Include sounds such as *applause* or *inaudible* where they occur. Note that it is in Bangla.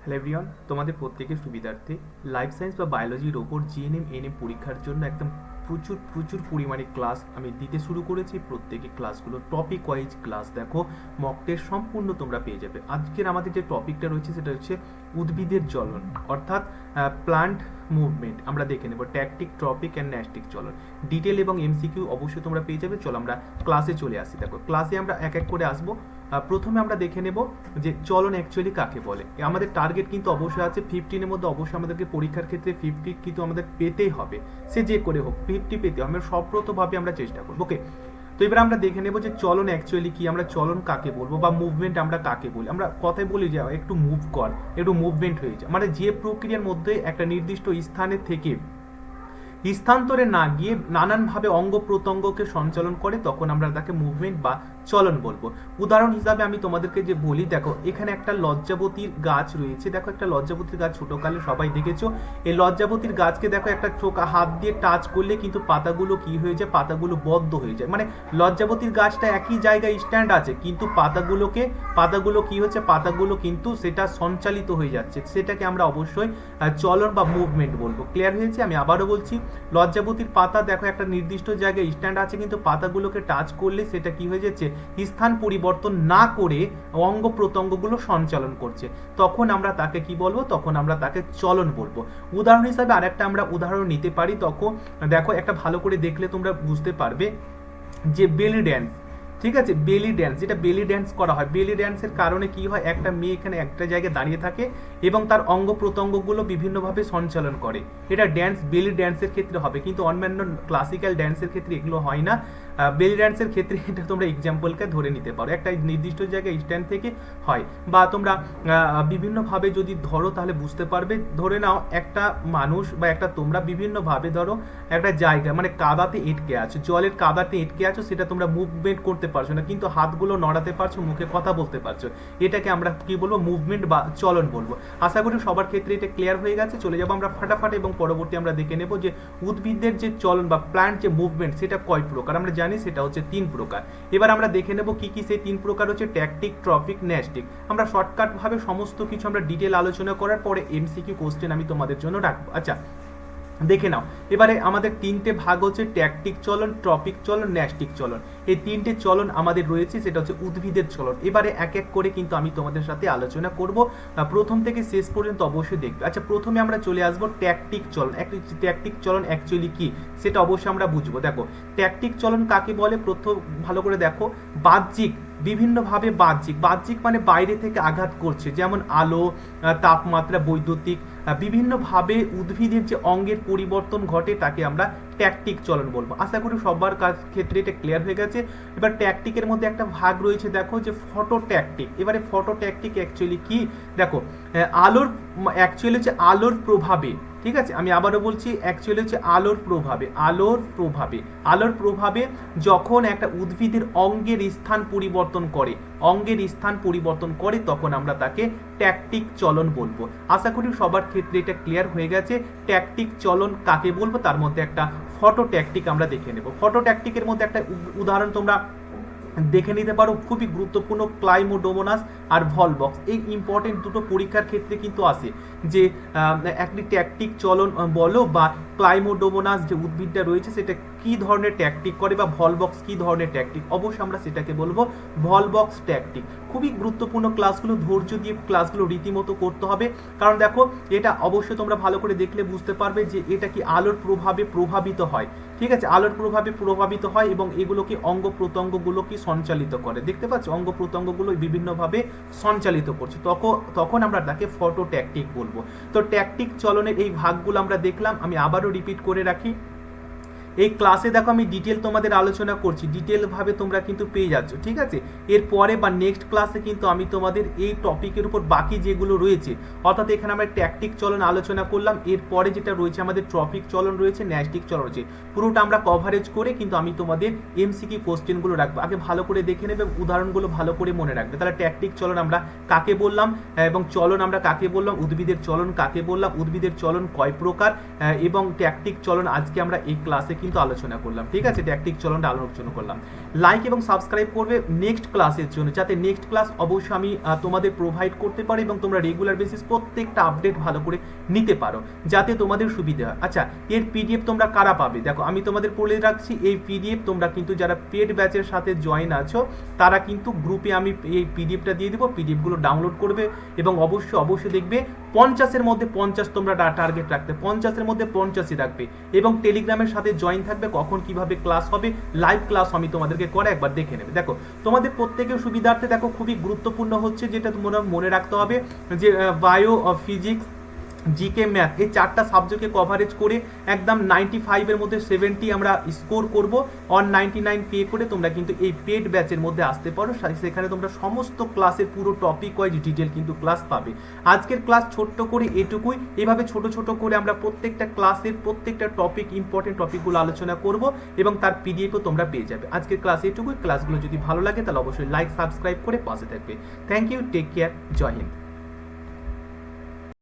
হ্যালো এভরিওয়ান তোমাদের প্রত্যেকের সুবিধার্থে লাইফ সায়েন্স বা বায়োলজির ওপর জিএনএম এনএম পরীক্ষার জন্য একদম প্রচুর প্রচুর পরিমাণে ক্লাস আমি দিতে শুরু করেছি। প্রত্যেকে ক্লাসগুলো টপিক ওয়াইজ ক্লাস দেখো। মকটের সম্পূর্ণ তোমরা পেয়ে যাবে। আজকের আমাদের যে টপিকটা রয়েছে সেটা হচ্ছে উদ্ভিদের চলন অর্থাৎ প্লান্ট মুভমেন্ট আমরা দেখে নেব। ট্যাকটিক ট্রপিক অ্যান্ড ন্যাস্টিক চলন ডিটেল এবং এমসিকিউ অবশ্যই তোমরা পেয়ে যাবে। চলো আমরা ক্লাসে চলে আসি। দেখো ক্লাসে আমরা এক এক করে আসব। প্রথমে আমরা দেখে নেব যে চলন অ্যাকচুয়ালি কাকে বলে। আমাদের টার্গেট কিন্তু অবশ্যই আছে। ফিফটিনের মধ্যে অবশ্যই আমাদেরকে পরীক্ষার ক্ষেত্রে ফিফটি কিন্তু আমাদের পেতেই হবে। সে যে করে হোক ফিফটি পেতে হবে। আমরা সপ্রতভাবে আমরা চেষ্টা করব। ওকে তো এবার আমরা দেখে নেব যে চলন অ্যাকচুয়ালি কি, আমরা চলন কাকে বলব বা মুভমেন্ট আমরা কাকে বলি? আমরা কথায় বলি যে একটু মুভ কর, একটু মুভমেন্ট হয়ে যায় মানে যে প্রক্রিয়ার মধ্যে একটা নির্দিষ্ট স্থানে থেকে স্থানান্তরে না গিয়ে নানানভাবে অঙ্গ প্রত্যঙ্গকে সঞ্চালন করে, তখন আমরা তাকে মুভমেন্ট বা চলন বলব। উদাহরণ হিসাবে আমি তোমাদেরকে যে বলি, দেখো, এখানে একটা লজ্জাবতীর গাছ রয়েছে। দেখো, একটা লজ্জাবতীর গাছ ছোটকালে সবাই দেখেছ। এই লজ্জাবতীর গাছকে দেখো, একটা চোখা হাত দিয়ে টাচ করলে কিন্তু পাতাগুলো কি হয়ে যায়? পাতাগুলো বদ্ধ হয়ে যায়। মানে লজ্জাবতীর গাছটা একই জায়গায় স্ট্যান্ড আছে, কিন্তু পাতাগুলোকে, পাতাগুলো কি হচ্ছে? পাতাগুলো কিন্তু সেটা সঞ্চালিত হয়ে যাচ্ছে। সেটাকে আমরা অবশ্যই চলন বা মুভমেন্ট বলব। ক্লিয়ার হয়েছে? আমি আবারও বলছি লজ্জাবতীর পাতা, দেখো একটা নির্দিষ্ট জায়গায় স্ট্যান্ড আছে, কিন্তু পাতাগুলোকে টাচ করলে সেটা কি হয়ে যাচ্ছে? স্থান পরিবর্তন না করে অঙ্গ প্রত্যঙ্গগুলো সঞ্চালন করছে। তখন আমরা তাকে কি বলব? তখন আমরা তাকে চলন বলব। উদাহরণ হিসাবে আরেকটা আমরা উদাহরণ নিতে পারি। তখন দেখো একটা ভালো করে দেখলে তোমরা বুঝতে পারবে যে বেলি ড্যান্স ঠিক আছে? বেলি ড্যান্স যেটা বেলি ড্যান্স করা হয়। বেলি ড্যান্সের কারণে কি হয়? একটা মেয়ে এখানে একটা জায়গায় দাঁড়িয়ে থাকে এবং তার অঙ্গ প্রত্যঙ্গগুলো বিভিন্নভাবে সঞ্চালন করে। এটা ড্যান্স বেলি ড্যান্সের ক্ষেত্রে হবে। কিন্তু অন্যান্য ক্লাসিক্যাল ড্যান্সের ক্ষেত্রে এগুলো হয় না। বেলি ড্যান্সের ক্ষেত্রে *laughs* এটা তোমরা এক্সাম্পলকে ধরে নিতে পারো। একটা নির্দিষ্ট জায়গায় স্ট্যান্ড থেকে হয় বা তোমরা বিভিন্নভাবে যদি ধরো তাহলে বুঝতে পারবে। ধরে নাও একটা মানুষ বা একটা তোমরা বিভিন্নভাবে ধরো একটা জায়গা মানে কাদাতে এটকে আছো, জলের কাদাতে এটকে আছো, সেটা তোমরা মুভমেন্ট করতে পারছ না, কিন্তু হাতগুলো নড়াতে পারছ, মুখে কথা বলতে পারছ। এটাকে আমরা কি বলব? মুভমেন্ট বা চলন বলব। আশা করি সবার ক্ষেত্রে এটা ক্লিয়ার হয়ে গেছে। চলে যাব আমরা ফাটাফাট এবং পরবর্তী আমরা দেখে নেব যে উদ্ভিদের যে চলন বা প্ল্যান্ট যে মুভমেন্ট সেটা কয় প্রকার? আমরা জানি সেটা হচ্ছে তিন প্রকার। এবার আমরা দেখে নেব কি কি সেই তিন প্রকার হচ্ছে ট্যাকটিক ট্রফিক ন্যাস্টিক আমরা শর্টকাট ভাবে সমস্ত কিছু আমরা ডিটেল আলোচনা করার পরে এমসিকিউ কোশ্চেন আমি তোমাদের জন্য রাখব। আচ্ছা দেখে নাও। এবারে আমাদের তিনটে ভাগ হচ্ছে ট্যাকটিক চলন, ট্রপিক চলন, ন্যাস্টিক চলন। এই তিনটে চলন আমাদের রয়েছে, সেটা হচ্ছে উদ্ভিদের চলন। এবারে এক এক করে কিন্তু আমি তোমাদের সাথে আলোচনা করব। প্রথম থেকে শেষ পর্যন্ত অবশ্যই দেখবে। আচ্ছা প্রথমে আমরা চলে আসব ট্যাকটিক চলন। ট্যাকটিক চলন অ্যাকচুয়ালি কি? সেটা অবশ্যই আমরা বুঝব। দেখো, ট্যাকটিক চলন কাকে বলে? প্রথম ভালো করে দেখো। বাহ্যিক বিভিন্নভাবে বাহ্যিক বাহ্যিক মানে বাইরে থেকে আঘাত করছে, যেমন আলো তাপমাত্রা, বৈদ্যুতিক বিভিন্নভাবে উদ্ভিদের যে অঙ্গের পরিবর্তন ঘটে তাকে আমরা ট্যাকটিক চলন বলব। আশা করি সবার কাজ ক্ষেত্রে এটা ক্লিয়ার হয়ে গেছে। এবার ট্যাকটিকের মধ্যে একটা ভাগ রয়েছে, দেখো যে ফটো ট্যাকটিক এবারে ফটো ট্যাকটিক অ্যাকচুয়ালি কি? দেখো আলোর অ্যাকচুয়ালি হচ্ছে আলোর প্রভাবে ঠিক আছে? আমি আবারও বলছি অ্যাকচুয়ালি হচ্ছে আলোর প্রভাবে আলোর প্রভাবে। আলোর প্রভাবে যখন একটা উদ্ভিদের অঙ্গের স্থান পরিবর্তন করে, অঙ্গের স্থান পরিবর্তন করে, তখন আমরা তাকে ট্যাকটিক চলন বলব। আশা করি সবার ক্ষেত্রে এটা ক্লিয়ার হয়ে গেছে। ট্যাকটিক চলন কাকে বলব? তার মধ্যে একটা ফটো ট্যাকটিক আমরা দেখে নেব। ফটো ট্যাকটিকের মধ্যে একটা উদাহরণ তোমরা দেখে নিতে পারো, খুবই গুরুত্বপূর্ণ ক্লাইমোডোমোনাস আর ভলবক্স এই ইম্পর্টেন্ট দুটো পরীক্ষার ক্ষেত্রে কিন্তু আসে যে একটি ট্যাকটিক চলন বলো বা ক্লাইমোডোমোনাস যে উদ্ভিদটা রয়েছে, সেটা কি ধরনের ট্যাকটিক করে বা ভলবক্স কি ধরনের ট্যাকটিক অবশ্যই আমরা সেটাকে বলব ভলবক্স ট্যাকটিক খুবই গুরুত্বপূর্ণ ক্লাসগুলো ধৈর্য দিয়ে ক্লাসগুলো রীতিমতো করতে হবে। কারণ দেখো, এটা অবশ্যই তোমরা ভালো করে দেখলে বুঝতে পারবে যে এটা কি আলোর প্রভাবে প্রভাবিত হয়। ঠিক আছে? আলোর প্রভাবে প্রভাবিত হয় এবং এগুলোকে অঙ্গ প্রত্যঙ্গগুলো কি সঞ্চালিত করে। দেখতে পাচ্ছ? অঙ্গ প্রত্যঙ্গগুলো বিভিন্নভাবে সঞ্চালিত করছে। তখন তখন আমরা তাকে ফটো ট্যাকটিক বলব। তো ট্যাকটিক চলনের এই ভাগগুলো আমরা দেখলাম। আমি আবারও রিপিট করে রাখি। এই ক্লাসে দেখো আমি ডিটেল তোমাদের আলোচনা করছি। ডিটেল ভাবে তোমরা কিন্তু পেয়ে যাচ্ছ, ঠিক আছে? এরপরে বা নেক্সট ক্লাসে কিন্তু আমি তোমাদের এই টপিকের উপর বাকি যেগুলো রয়েছে, অর্থাৎ এখানে আমরা ট্যাকটিক চলন আলোচনা করলাম এরপরে যেটা রয়েছে আমাদের ট্রপিক চলন রয়েছে ন্যাস্টিক চলন রয়েছে। পুরোটা আমরা কভারেজ করে কিন্তু আমি তোমাদের এমসিকি কোশ্চেনগুলো রাখব। আগে ভালো করে দেখে নেবে, উদাহরণগুলো ভালো করে মনে রাখবে। তাহলে ট্যাকটিক চলন আমরা কাকে বললাম? এবং চলন আমরা কাকে বললাম? উদ্ভিদের চলন কাকে বললাম? উদ্ভিদের চলন কয় প্রকার? এবং ট্যাকটিক চলন আজকে আমরা এই ক্লাসে কিন্তু আলোচনা করলাম। ঠিক আছে? ট্যাকটিক চলনটা আলোচনা করলাম। লাইক এবং সাবস্ক্রাইব করবে নেক্সট ক্লাসের জন্য। যাতে নেক্সট ক্লাস অবশ্যই আমি তোমাদের প্রোভাইড করতে পারি এবং তোমরা রেগুলার বেসিস প্রত্যেকটা আপডেট ভালো করে নিতে পারো, যাতে তোমাদের সুবিধা হয়। আচ্ছা এর পিডিএফ তোমরা কারা পাবে? দেখো, আমি তোমাদের বলে রাখছি, এই পিডিএফ তোমরা কিন্তু যারা পেড ব্যাচের সাথে জয়েন আছো, তারা কিন্তু গ্রুপে আমি এই পিডিএফটা দিয়ে দেবো। পিডিএফগুলো ডাউনলোড করবে এবং অবশ্যই অবশ্যই দেখবে, পঞ্চাশের মধ্যে পঞ্চাশ তোমরা টার্গেট রাখতে, পঞ্চাশের মধ্যে পঞ্চাশই রাখবে এবং টেলিগ্রামের সাথে জয়েন থাকবে, কখন কীভাবে ক্লাস হবে লাইভ ক্লাস আমি তোমাদেরকে করে একবার দেখে নেবে। দেখো, তোমাদের প্রত্যেকের সুবিধার্থে দেখো, খুবই গুরুত্বপূর্ণ হচ্ছে যেটা তোমরা মনে রাখতে হবে যে বায়ো ফিজিক্স জিকে ম্যাথ এই চারটা সাবজেক্টকে কভারেজ করে একদম নাইনটি ফাইভের মধ্যে সেভেন্টি আমরা স্কোর করব। অন নাইনটি নাইন পে করে তোমরা কিন্তু এই পেড ব্যাচের মধ্যে আসতে পারো। সেখানে তোমরা সমস্ত ক্লাসের পুরো টপিক ওয়াইজ ডিটেল কিন্তু ক্লাস পাবে। আজকের ক্লাস ছোট্ট করে এটুকুই। এভাবে ছোট ছোট করে আমরা প্রত্যেকটা ক্লাসের প্রত্যেকটা টপিক ইম্পর্টেন্ট টপিকগুলো আলোচনা করব এবং তার পিডিএফও তোমরা পেয়ে যাবে। আজকের ক্লাস এটুকুই। ক্লাসগুলো যদি ভালো লাগে তাহলে অবশ্যই লাইক সাবস্ক্রাইব করে পাশে থাকবে। Thank you take care Joy Hind.